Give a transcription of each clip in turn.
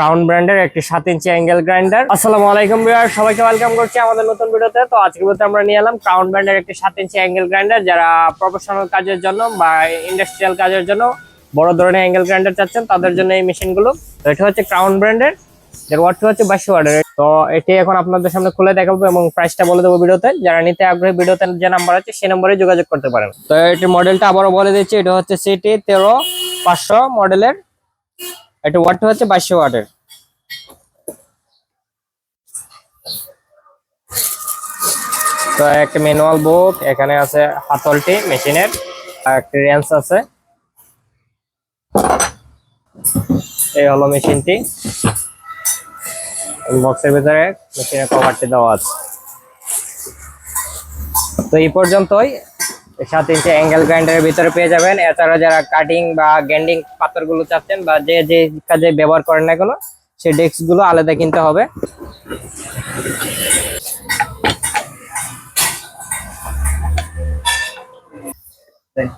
Crown ব্র্যান্ডের একটি সাত ইঞ্চি অ্যাঙ্গেল গ্রাইন্ডার আসসালামু আলাইকুম ভিউয়ার সবাইকে ওয়েলকাম করছি আমাদের নতুন ভিডিওতে। তো আজকে ভিডিওতে আমরা নিয়ে এলাম ক্রাউন ব্র্যান্ডের একটি সাত ইঞ্চি অ্যাঙ্গেল গ্রাইন্ডার যারা প্রফেশনাল কাজের জন্য বা ইন্ডাস্ট্রিয়াল কাজের জন্য বড় ধরনের অ্যাঙ্গেল গ্রাইন্ডার চাচ্ছেন, তাদের জন্য এই মেশিনগুলো। তো এটা হচ্ছে ক্রাউন ব্র্যান্ডের এর ওয়াটটা হচ্ছে বাইশশো ওয়ার্ডের তো এটি এখন আপনাদের সামনে খুলে দেখাবো এবং প্রাইসটা বলে দেবো ভিডিওতে। যারা নিতে আগ্রহী, ভিডিওতে যে নাম্বার আছে, সেই নম্বরে যোগাযোগ করতে পারেন। তো এটির মডেলটা আবারও বলে দিচ্ছি, এটা হচ্ছে সিটি তেরো পাঁচশো মডেলের এটা ওয়াটটা হচ্ছে বাইশশো ওয়াটের। তো একটা ম্যানুয়াল বুক এখানে আছে হাতলটি মেশিনের, আর একটা রেঞ্চ আছে। এই হলো মেশিনটি। বক্সের ভিতরে মেশিনের কভারটি দেওয়া আছে। তো এই পর্যন্তই। সাত ইঞ্চি অ্যাঙ্গেল গ্রাইন্ডারের ভিতরে পেয়ে যাবেন। এছাড়া যারা কাটিং বা গ্যান্ডিং পাথরগুলো চাচ্ছেন বা যে যে কাজে ব্যবহার করেন না কেন, সেই ডেস্কগুলো আলাদা কিনতে হবে। এই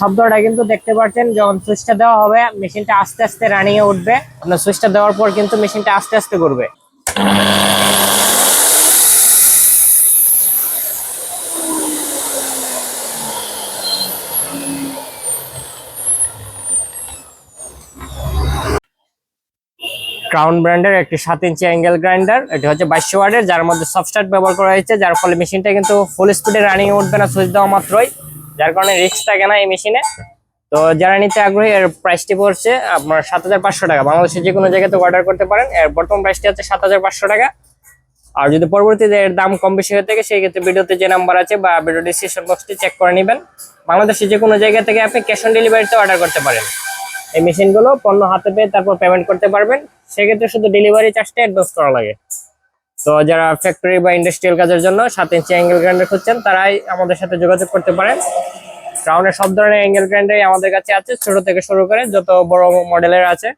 শব্দটা কিন্তু দেখতে পাচ্ছেন, যখন সুইচটা দেওয়া হবে মেশিনটা আস্তে আস্তে রানিং এ উঠবে। আপনার সুইচটা দেওয়ার পর কিন্তু মেশিনটা আস্তে আস্তে করবে ক্রাউন ব্র্যান্ডের একটি সাত ইঞ্চি অ্যাঙ্গেল গ্রাইন্ডার এটি হচ্ছে বাইশশো ওয়ার্ডের যার মধ্যে সফটস্টার্ট ব্যবহার করা হয়েছে, যার ফলে মেশিনটা কিন্তু ফুল স্পিডে রানিং উঠবে না সুইচ দেওয়া মাত্রই, যার কারণে রিস্ক থাকে না এই মেশিনে। তো যারা নিতে আগ্রহী, এর প্রাইসটি পড়ছে আপনার সাত হাজার পাঁচশো টাকা। বাংলাদেশের যে কোনো জায়গাতে অর্ডার করতে পারেন, এর বর্তমান প্রাইসটি হচ্ছে সাত হাজার পাঁচশো টাকা। আর যদি পরবর্তীতে এর দাম কম বেশি হয়ে থাকে, সেই ক্ষেত্রে ভিডিওতে যে নাম্বার আছে বা ভিডিও ডিসক্রিপশন বক্সটি চেক করে নেবেন। বাংলাদেশের যে কোনো জায়গা থেকে আপনি ক্যাশ অন ডেলিভারিতে অর্ডার করতে পারেন। এই মেশিনগুলো পণ্য হাতে পেয়ে তারপর পেমেন্ট করতে পারবেন। সেক্ষেত্রে শুধু ডেলিভারি চার্জটা অ্যাডভান্স করা লাগে। তো যারা ফ্যাক্টরি বা ইন্ডাস্ট্রিয়াল কাজের জন্য সাত ইঞ্চি অ্যাঙ্গেল গ্রাইন্ডার খুঁজছেন, তারাই আমাদের সাথে যোগাযোগ করতে পারেন। ক্রাউনের সব ধরনের অ্যাঙ্গেল গ্রাইন্ডারই আমাদের কাছে আছে, ছোট থেকে শুরু করে যত বড় মডেলের আছে।